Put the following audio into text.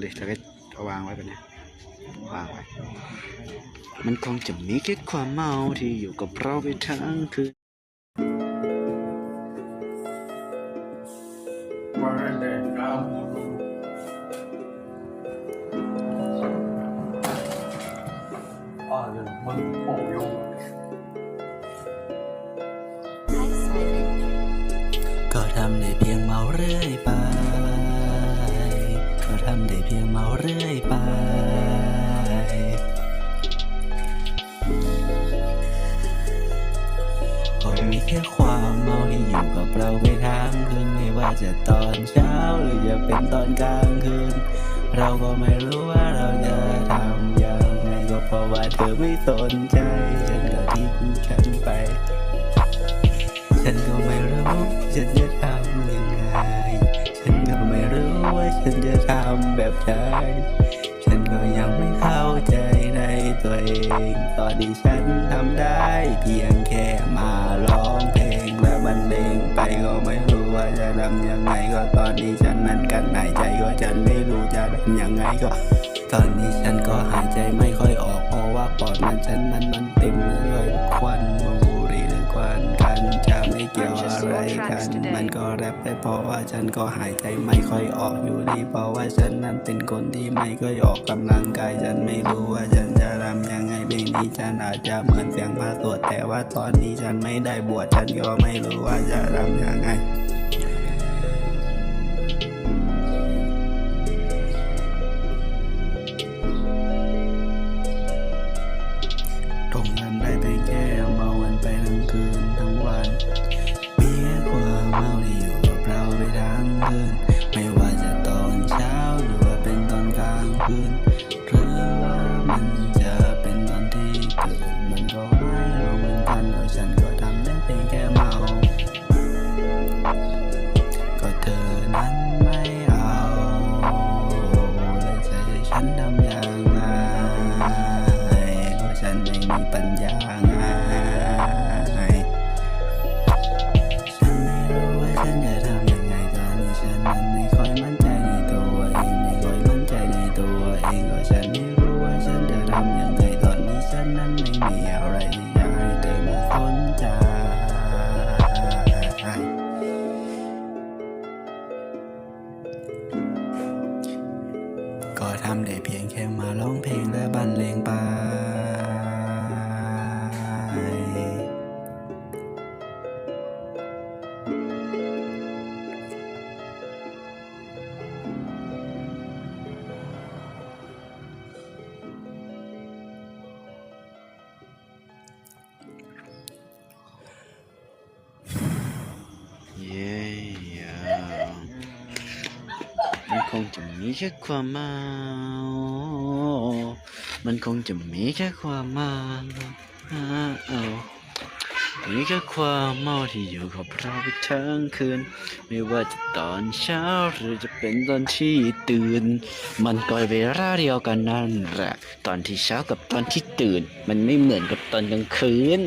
เลยแล้วก็เอาวางไว้แบบเนี้ยวางไว้ มันคงจะมีแค่ความเมาที่อยู่กับเราไปทั้งคืน Guarda, calma. Olha, mano, pô, eu ก็ทำได้เพียงเมาเรื่อยไป เพียงเมาเรื่อยไปก็มีแค่ความเมาที่อยู่กับเราไปทั้งคืนไม่ว่าจะตอนเช้าหรือจะเป็นตอนกลางคืน เราก็ไม่รู้ว่าเราจะทำยังไงก็เพราะว่าเธอไม่สนใจฉันก็ทิ้งฉันไป ฉันก็ไม่รู้ฉันจะทำยังไงฉันก็ไม่รู้ว่า ฉันจะทำแบบไหนฉันก็ยังไม่เข้าใจในตัวเอง ตอนที่ฉันทำได้เพียงแค่มาร้องเพลงและบรรเลงไปก็ไม่รู้ว่าจะทำยังไงก็ตอนนี้ฉันนั้นกันหายใจก็ฉันไม่รู้จะทำยังไงก็ ตอนนี้ฉันก็หายใจไม่ค่อยออกเพราะว่าปอดนั้นฉันนั้นมันเต็มเลยควัน ยวอะไรกัน มันก็แรปไปเพราะว่าฉันก็หายใจไม่ค่อยออกอยู่ดี เพราะว่าฉันนั้นเป็นคนที่ไม่ค่อยออกกำลังกาย ฉันไม่รู้ว่าฉันจะทำยังไงเพลงนี้ฉันอาจจะเหมือนเสียงพระสวดแต่ว่าตอนนี้ฉันไม่ได้บวชฉันก็ไม่รู้ว่าจะทำยังไง จะใทำได้เพียงแค่มาร้องเพลงและบรรเลงไป งจะมีแค่ความเมา มันคงจะมีแค่ความเมาเอามีแค่ความเมาที่อยู่กับเราไปทั้งคืน ไม่ว่าจะตอนเช้าหรือจะเป็นตอนที่ตื่น มันก็เวลาเดียวกันนั่นแหละ ตอนที่เช้ากับตอนที่ตื่น มันไม่เหมือนกับตอนกลางคืน